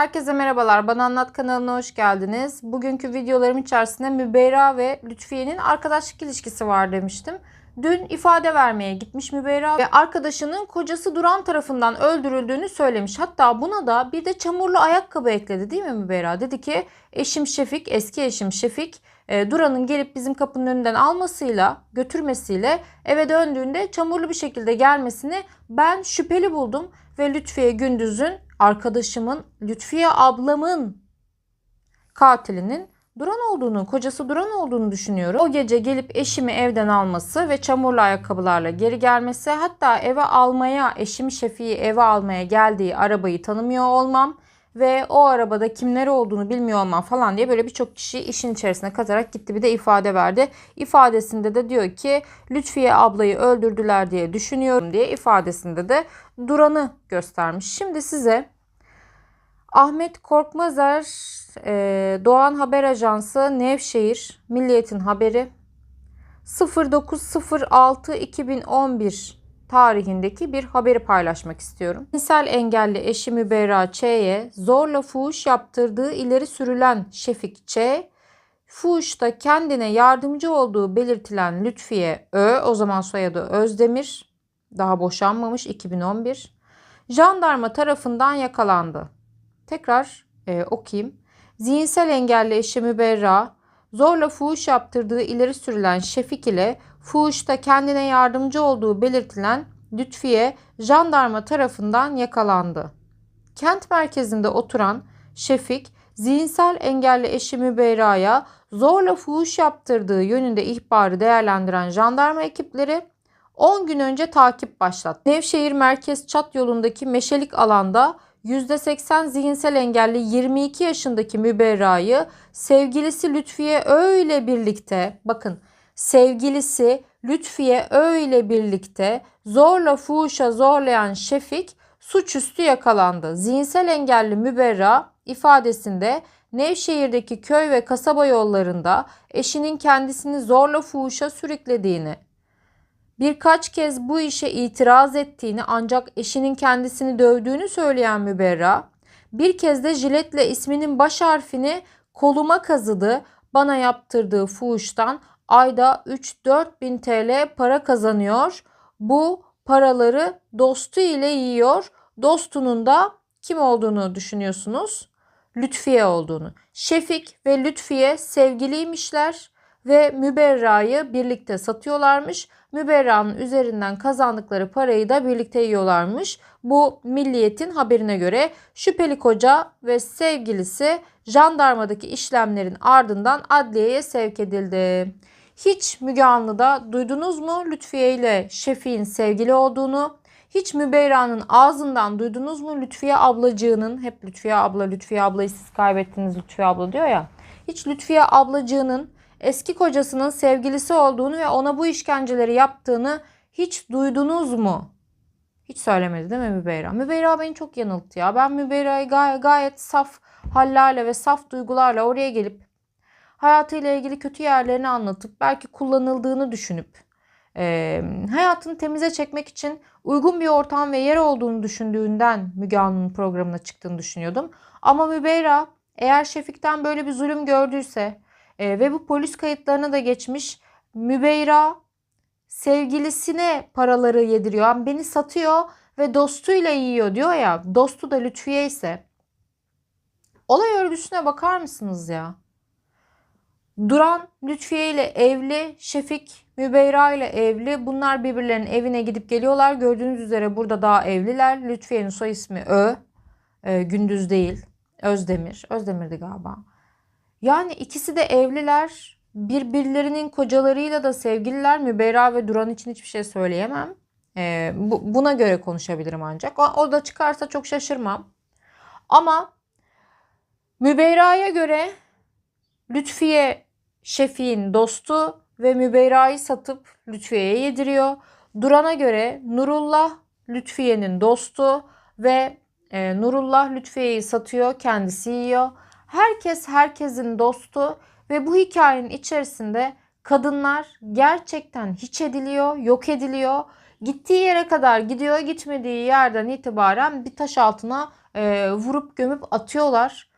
Herkese merhabalar. Bana Anlat kanalına hoş geldiniz. Bugünkü videolarım içerisinde Mübeyra ve Lütfiye'nin arkadaşlık ilişkisi var demiştim. Dün ifade vermeye gitmiş Mübeyra ve arkadaşının kocası Duran tarafından öldürüldüğünü söylemiş. Hatta buna da bir de çamurlu ayakkabı ekledi değil mi Mübeyra? Dedi ki eşim Şefik, eski eşim Şefik e, Duran'ın gelip bizim kapının önünden almasıyla, götürmesiyle eve döndüğünde çamurlu bir şekilde gelmesini ben şüpheli buldum ve Lütfiye Gündüz'ün arkadaşımın, Lütfiye ablamın katilinin Duran olduğunu, kocası Duran olduğunu düşünüyorum. O gece gelip eşimi evden alması ve çamurlu ayakkabılarla geri gelmesi, hatta eve almaya, eşim Şefi'yi eve almaya geldiği arabayı tanımıyor olmam ve o arabada kimler olduğunu bilmiyor olmam falan diye böyle birçok kişi işin içerisine katarak gitti bir de ifade verdi. İfadesinde de diyor ki Lütfiye ablayı öldürdüler diye düşünüyorum diye ifadesinde de Duran'ı göstermiş. Şimdi size Ahmet Korkmazer e, Doğan Haber Ajansı Nevşehir Milliyet'in haberi 09.06.2011 tarihindeki bir haberi paylaşmak istiyorum. Cinsel engelli eşi Müberra Ç'ye zorla fuhuş yaptırdığı ileri sürülen Şefik Ç, fuhuşta kendine yardımcı olduğu belirtilen Lütfiye Ö, o zaman soyadı Özdemir, daha boşanmamış 2011, jandarma tarafından yakalandı. Tekrar e, okuyayım. Zihinsel engelli eşi Müberra, zorla fuhuş yaptırdığı ileri sürülen Şefik ile fuhuşta kendine yardımcı olduğu belirtilen Lütfiye jandarma tarafından yakalandı. Kent merkezinde oturan Şefik, zihinsel engelli eşi Müberra'ya zorla fuhuş yaptırdığı yönünde ihbarı değerlendiren jandarma ekipleri 10 gün önce takip başlattı. Nevşehir Merkez Çat yolundaki meşelik alanda %80 zihinsel engelli 22 yaşındaki Müberra'yı sevgilisi Lütfiye öyle birlikte bakın sevgilisi Lütfiye öyle birlikte zorla fuhuşa zorlayan Şefik suçüstü yakalandı. Zihinsel engelli Müberra ifadesinde Nevşehir'deki köy ve kasaba yollarında eşinin kendisini zorla fuhuşa sürüklediğini, birkaç kez bu işe itiraz ettiğini ancak eşinin kendisini dövdüğünü söyleyen Müberra, bir kez de jiletle isminin baş harfini koluma kazıdı, bana yaptırdığı fuhuştan ayda 3-4 bin TL para kazanıyor. Bu paraları dostu ile yiyor. Dostunun da kim olduğunu düşünüyorsunuz? Lütfiye olduğunu. Şefik ve Lütfiye sevgiliymişler ve Müberra'yı birlikte satıyorlarmış. Müberra'nın üzerinden kazandıkları parayı da birlikte yiyorlarmış. Bu milliyetin haberine göre şüpheli koca ve sevgilisi jandarmadaki işlemlerin ardından adliyeye sevk edildi. Hiç Müge Anlı'da duydunuz mu Lütfiye ile Şefik'in sevgili olduğunu? Hiç Mübeyra'nın ağzından duydunuz mu Lütfiye ablacığının hep Lütfiye abla Lütfiye ablayı siz kaybettiniz Lütfiye abla diyor ya. Hiç Lütfiye ablacığının eski kocasının sevgilisi olduğunu ve ona bu işkenceleri yaptığını hiç duydunuz mu? Hiç söylemedi değil mi Mübeyra? Mübeyra beni çok yanılttı ya. Ben Mübeyra'yı gay- gayet saf hallerle ve saf duygularla oraya gelip hayatıyla ilgili kötü yerlerini anlatıp belki kullanıldığını düşünüp e, hayatını temize çekmek için uygun bir ortam ve yer olduğunu düşündüğünden Müge Anlı'nın programına çıktığını düşünüyordum. Ama Mübeyra eğer Şefik'ten böyle bir zulüm gördüyse e, ve bu polis kayıtlarına da geçmiş Mübeyra sevgilisine paraları yediriyor. Yani beni satıyor ve dostuyla yiyor diyor ya. Dostu da Lütfiye ise olay örgüsüne bakar mısınız ya? Duran Lütfiye ile evli, Şefik Mübeyra ile evli. Bunlar birbirlerinin evine gidip geliyorlar. Gördüğünüz üzere burada daha evliler. Lütfiye'nin soy ismi Ö. E, Gündüz değil. Özdemir. Özdemir'di galiba. Yani ikisi de evliler. Birbirlerinin kocalarıyla da sevgililer. Mübeyra ve Duran için hiçbir şey söyleyemem. E, bu, buna göre konuşabilirim ancak. O, o da çıkarsa çok şaşırmam. Ama Mübeyra'ya göre Lütfiye Şefik'in dostu ve Mübeyra'yı satıp Lütfiye'ye yediriyor. Duran'a göre Nurullah Lütfiye'nin dostu ve e, Nurullah Lütfiye'yi satıyor, kendisi yiyor. Herkes herkesin dostu ve bu hikayenin içerisinde kadınlar gerçekten hiç ediliyor, yok ediliyor. Gittiği yere kadar gidiyor, gitmediği yerden itibaren bir taş altına e, vurup gömüp atıyorlar.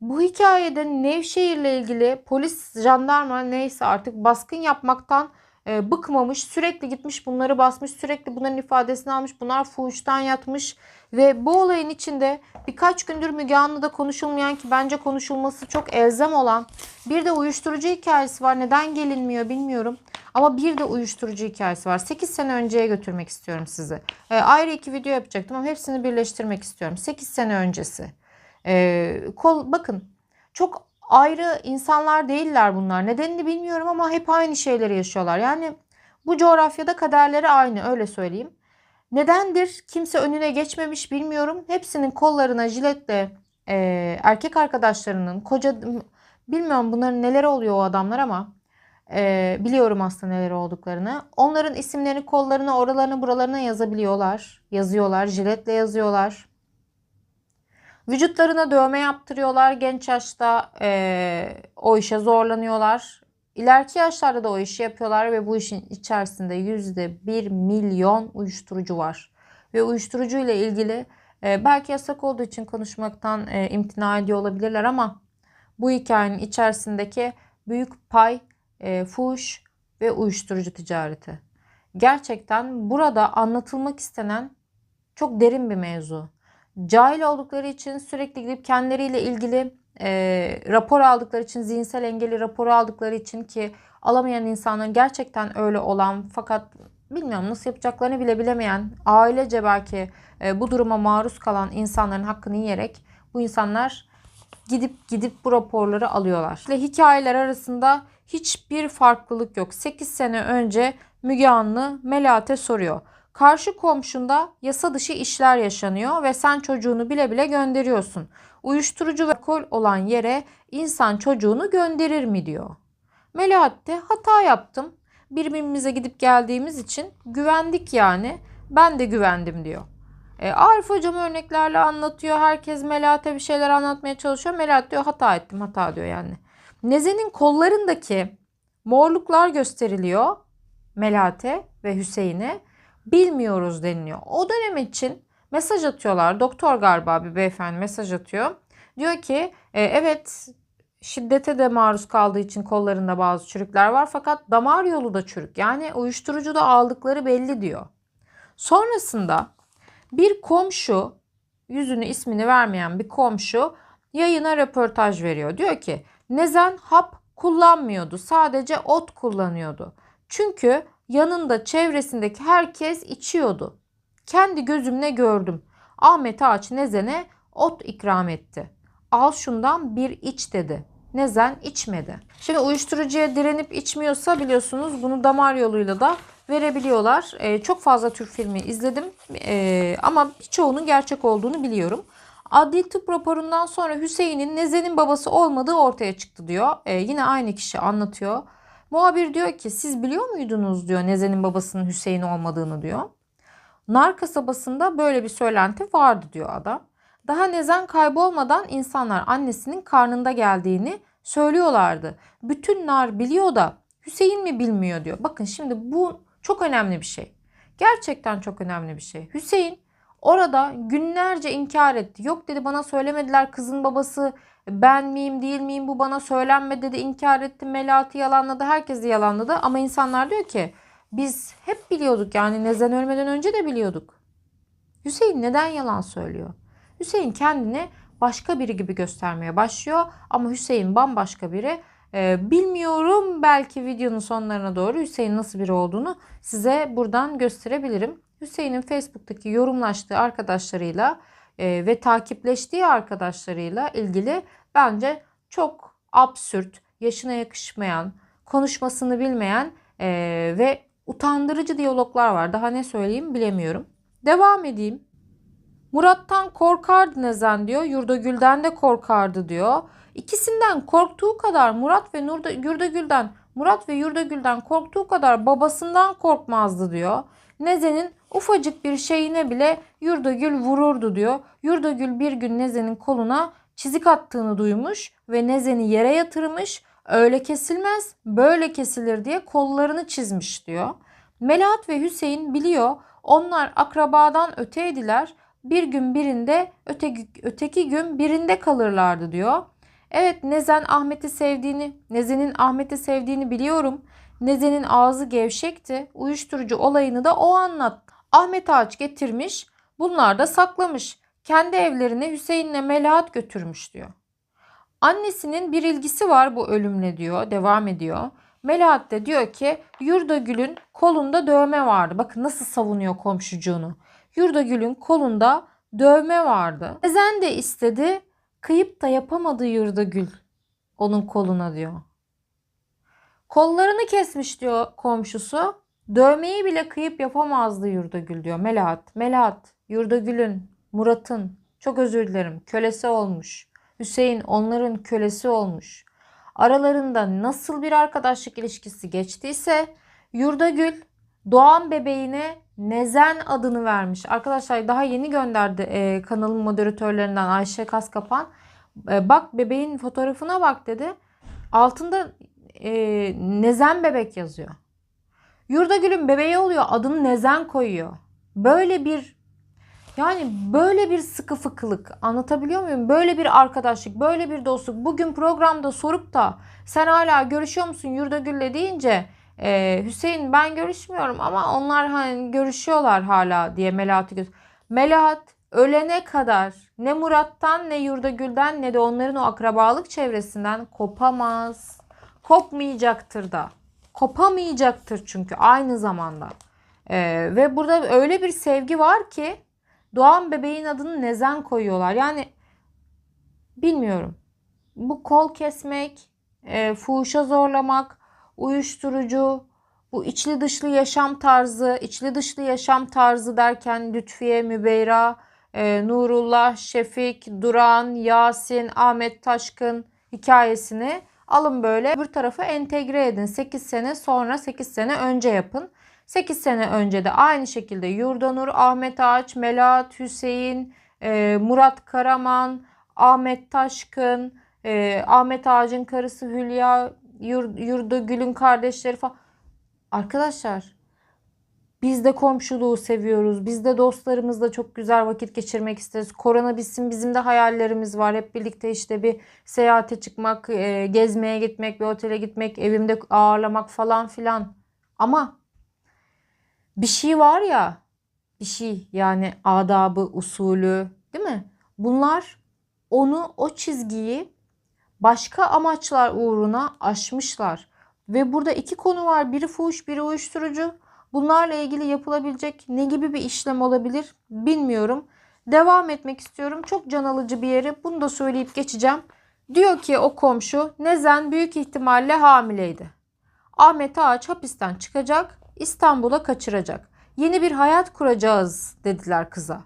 Bu hikayede Nevşehir'le ilgili polis, jandarma neyse artık baskın yapmaktan e, bıkmamış. Sürekli gitmiş bunları basmış. Sürekli bunların ifadesini almış. Bunlar fuhuştan yatmış. Ve bu olayın içinde birkaç gündür Müge Anlı'da konuşulmayan ki bence konuşulması çok elzem olan bir de uyuşturucu hikayesi var. Neden gelinmiyor bilmiyorum. Ama bir de uyuşturucu hikayesi var. 8 sene önceye götürmek istiyorum sizi. E, ayrı iki video yapacaktım ama hepsini birleştirmek istiyorum. 8 sene öncesi. E, kol, bakın çok ayrı insanlar değiller bunlar. Nedenini bilmiyorum ama hep aynı şeyleri yaşıyorlar. Yani bu coğrafyada kaderleri aynı öyle söyleyeyim. Nedendir? Kimse önüne geçmemiş bilmiyorum. Hepsinin kollarına jiletle e, erkek arkadaşlarının koca bilmiyorum bunların neler oluyor o adamlar ama e, biliyorum aslında neler olduklarını. Onların isimlerini kollarına oralarına buralarına yazabiliyorlar. Yazıyorlar jiletle yazıyorlar. Vücutlarına dövme yaptırıyorlar. Genç yaşta e, o işe zorlanıyorlar. İleriki yaşlarda da o işi yapıyorlar ve bu işin içerisinde yüzde bir milyon uyuşturucu var. Ve uyuşturucu ile ilgili e, belki yasak olduğu için konuşmaktan e, imtina ediyor olabilirler ama bu hikayenin içerisindeki büyük pay e, fuhuş ve uyuşturucu ticareti. Gerçekten burada anlatılmak istenen çok derin bir mevzu. Cahil oldukları için sürekli gidip kendileriyle ilgili e, rapor aldıkları için, zihinsel engelli raporu aldıkları için ki alamayan insanların gerçekten öyle olan fakat bilmiyorum nasıl yapacaklarını bile bilemeyen, ailece belki e, bu duruma maruz kalan insanların hakkını yiyerek bu insanlar gidip gidip bu raporları alıyorlar. Ve hikayeler arasında hiçbir farklılık yok. 8 sene önce Müge Anlı Melahat'e soruyor. Karşı komşunda yasa dışı işler yaşanıyor ve sen çocuğunu bile bile gönderiyorsun. Uyuşturucu ve alkol olan yere insan çocuğunu gönderir mi diyor. Melahat de hata yaptım. Birbirimize gidip geldiğimiz için güvendik yani. Ben de güvendim diyor. E, Arif hocam örneklerle anlatıyor. Herkes Melahat'e bir şeyler anlatmaya çalışıyor. Melahat diyor hata ettim hata diyor yani. Nezen'in kollarındaki morluklar gösteriliyor Melahat'e ve Hüseyin'e. Bilmiyoruz deniliyor. O dönem için mesaj atıyorlar. Doktor galiba bir beyefendi mesaj atıyor. Diyor ki e, evet şiddete de maruz kaldığı için kollarında bazı çürükler var fakat damar yolu da çürük. Yani uyuşturucu da aldıkları belli diyor. Sonrasında bir komşu yüzünü ismini vermeyen bir komşu yayına röportaj veriyor. Diyor ki Nezen hap kullanmıyordu. Sadece ot kullanıyordu. Çünkü yanında çevresindeki herkes içiyordu. Kendi gözümle gördüm. Ahmet Ağaç Nezen'e ot ikram etti. Al şundan bir iç dedi. Nezen içmedi. Şimdi uyuşturucuya direnip içmiyorsa biliyorsunuz bunu damar yoluyla da verebiliyorlar. Ee, çok fazla Türk filmi izledim ee, ama çoğunun gerçek olduğunu biliyorum. Adli tıp raporundan sonra Hüseyin'in Nezen'in babası olmadığı ortaya çıktı diyor. Ee, yine aynı kişi anlatıyor. Muhabir diyor ki siz biliyor muydunuz diyor Nezen'in babasının Hüseyin olmadığını diyor. Nar kasabasında böyle bir söylenti vardı diyor adam. Daha Nezen kaybolmadan insanlar annesinin karnında geldiğini söylüyorlardı. Bütün Nar biliyor da Hüseyin mi bilmiyor diyor. Bakın şimdi bu çok önemli bir şey. Gerçekten çok önemli bir şey. Hüseyin orada günlerce inkar etti. Yok dedi bana söylemediler kızın babası ben miyim değil miyim bu bana söylenmedi dedi inkar etti. Melati yalanladı herkesi yalanladı ama insanlar diyor ki biz hep biliyorduk yani Nezen ölmeden önce de biliyorduk. Hüseyin neden yalan söylüyor? Hüseyin kendini başka biri gibi göstermeye başlıyor ama Hüseyin bambaşka biri. Ee, bilmiyorum belki videonun sonlarına doğru Hüseyin nasıl biri olduğunu size buradan gösterebilirim. Hüseyin'in Facebook'taki yorumlaştığı arkadaşlarıyla e, ve takipleştiği arkadaşlarıyla ilgili bence çok absürt, yaşına yakışmayan, konuşmasını bilmeyen e, ve utandırıcı diyaloglar var. Daha ne söyleyeyim bilemiyorum. Devam edeyim. Murat'tan korkardı Nezen diyor. Yurdagül'den de korkardı diyor. İkisinden korktuğu kadar Murat ve Nurda, Yurdagül'den Murat ve Yurdagül'den korktuğu kadar babasından korkmazdı diyor. Nezen'in ufacık bir şeyine bile Yurdagül vururdu diyor. Yurdagül bir gün Nezen'in koluna çizik attığını duymuş ve Nezen'i yere yatırmış. Öyle kesilmez, böyle kesilir diye kollarını çizmiş diyor. Melahat ve Hüseyin biliyor onlar akrabadan öteydiler. bir gün birinde öteki, öteki gün birinde kalırlardı diyor. Evet Nezen Ahmet'i sevdiğini, Nezen'in Ahmet'i sevdiğini biliyorum. Nezen'in ağzı gevşekti. Uyuşturucu olayını da o anlattı. Ahmet Ağaç getirmiş. Bunlar da saklamış. Kendi evlerine Hüseyin'le Melahat götürmüş diyor. Annesinin bir ilgisi var bu ölümle diyor. Devam ediyor. Melahat de diyor ki Yurdagül'ün kolunda dövme vardı. Bakın nasıl savunuyor komşucuğunu. Yurdagül'ün kolunda dövme vardı. Ezen de istedi. Kıyıp da yapamadı Yurdagül onun koluna diyor. Kollarını kesmiş diyor komşusu. Dövmeyi bile kıyıp yapamazdı Yurdagül diyor. Melahat, Melahat, Yurdagül'ün, Murat'ın, çok özür dilerim, kölesi olmuş. Hüseyin onların kölesi olmuş. Aralarında nasıl bir arkadaşlık ilişkisi geçtiyse Yurdagül doğan bebeğine Nezen adını vermiş. Arkadaşlar daha yeni gönderdi e, kanalın moderatörlerinden Ayşe Kaskapan. E, bak bebeğin fotoğrafına bak dedi. Altında e, Nezen bebek yazıyor. Yurdagül'ün bebeği oluyor. Adını Nezen koyuyor. Böyle bir yani böyle bir sıkı fıkılık anlatabiliyor muyum? Böyle bir arkadaşlık, böyle bir dostluk. Bugün programda sorup da sen hala görüşüyor musun Yurdagül'le deyince e, Hüseyin ben görüşmüyorum ama onlar hani görüşüyorlar hala diye Melahat'ı göz. Melahat ölene kadar ne Murat'tan ne Yurdagül'den ne de onların o akrabalık çevresinden kopamaz. Kopmayacaktır da. Kopamayacaktır çünkü aynı zamanda. Ee, ve burada öyle bir sevgi var ki doğan bebeğin adını Nezen koyuyorlar. Yani bilmiyorum. Bu kol kesmek, e, fuhuşa zorlamak, uyuşturucu, bu içli dışlı yaşam tarzı, içli dışlı yaşam tarzı derken Lütfiye, Mübeyra, e, Nurullah, Şefik, Duran, Yasin, Ahmet Taşkın hikayesini alın böyle bir tarafa entegre edin. 8 sene sonra 8 sene önce yapın. 8 sene önce de aynı şekilde Yurdanur, Ahmet Ağaç, Melahat, Hüseyin, e, Murat Karaman, Ahmet Taşkın, e, Ahmet Ağaç'ın karısı Hülya, Yur, Yurda Gül'ün kardeşleri falan. Arkadaşlar biz de komşuluğu seviyoruz. Biz de dostlarımızla çok güzel vakit geçirmek isteriz. Korona bitsin bizim de hayallerimiz var. Hep birlikte işte bir seyahate çıkmak, e, gezmeye gitmek, bir otele gitmek, evimde ağırlamak falan filan. Ama bir şey var ya, bir şey yani adabı, usulü değil mi? Bunlar onu o çizgiyi başka amaçlar uğruna aşmışlar. Ve burada iki konu var. Biri fuhuş, biri uyuşturucu. Bunlarla ilgili yapılabilecek ne gibi bir işlem olabilir bilmiyorum. Devam etmek istiyorum. Çok can alıcı bir yeri. Bunu da söyleyip geçeceğim. Diyor ki o komşu Nezen büyük ihtimalle hamileydi. Ahmet Ağaç hapisten çıkacak, İstanbul'a kaçıracak. Yeni bir hayat kuracağız dediler kıza.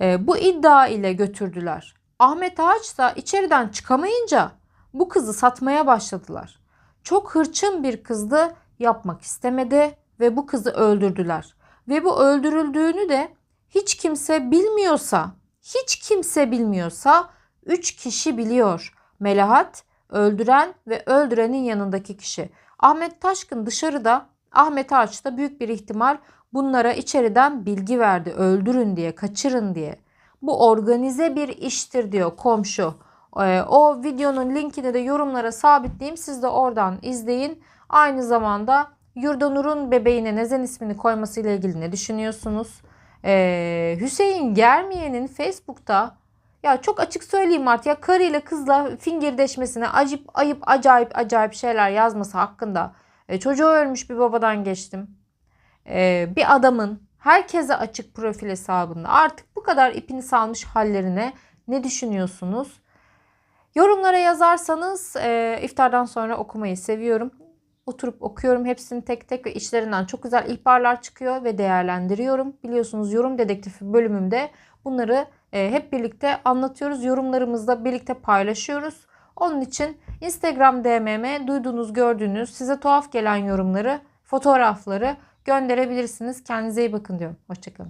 E, bu iddia ile götürdüler. Ahmet Ağaç da içeriden çıkamayınca bu kızı satmaya başladılar. Çok hırçın bir kızdı, yapmak istemedi ve bu kızı öldürdüler. Ve bu öldürüldüğünü de hiç kimse bilmiyorsa, hiç kimse bilmiyorsa 3 kişi biliyor. Melahat, öldüren ve öldürenin yanındaki kişi. Ahmet Taşkın dışarıda, Ahmet Ağaç da büyük bir ihtimal bunlara içeriden bilgi verdi. Öldürün diye, kaçırın diye. Bu organize bir iştir diyor komşu. Ee, o videonun linkini de yorumlara sabitleyeyim. Siz de oradan izleyin. Aynı zamanda Yurdanur'un bebeğine Nezen ismini koymasıyla ilgili ne düşünüyorsunuz? Ee, Hüseyin Germiye'nin Facebook'ta ya çok açık söyleyeyim artık ya karıyla kızla fingirdeşmesine acip ayıp acayip acayip şeyler yazması hakkında e, çocuğu ölmüş bir babadan geçtim. E, bir adamın herkese açık profil hesabında artık bu kadar ipini salmış hallerine ne düşünüyorsunuz? Yorumlara yazarsanız e, iftardan sonra okumayı seviyorum. Oturup okuyorum hepsini tek tek ve içlerinden çok güzel ihbarlar çıkıyor ve değerlendiriyorum. Biliyorsunuz yorum dedektifi bölümümde bunları e, hep birlikte anlatıyoruz. Yorumlarımızda birlikte paylaşıyoruz. Onun için Instagram DM'me duyduğunuz, gördüğünüz, size tuhaf gelen yorumları, fotoğrafları gönderebilirsiniz. Kendinize iyi bakın diyorum. Hoşçakalın.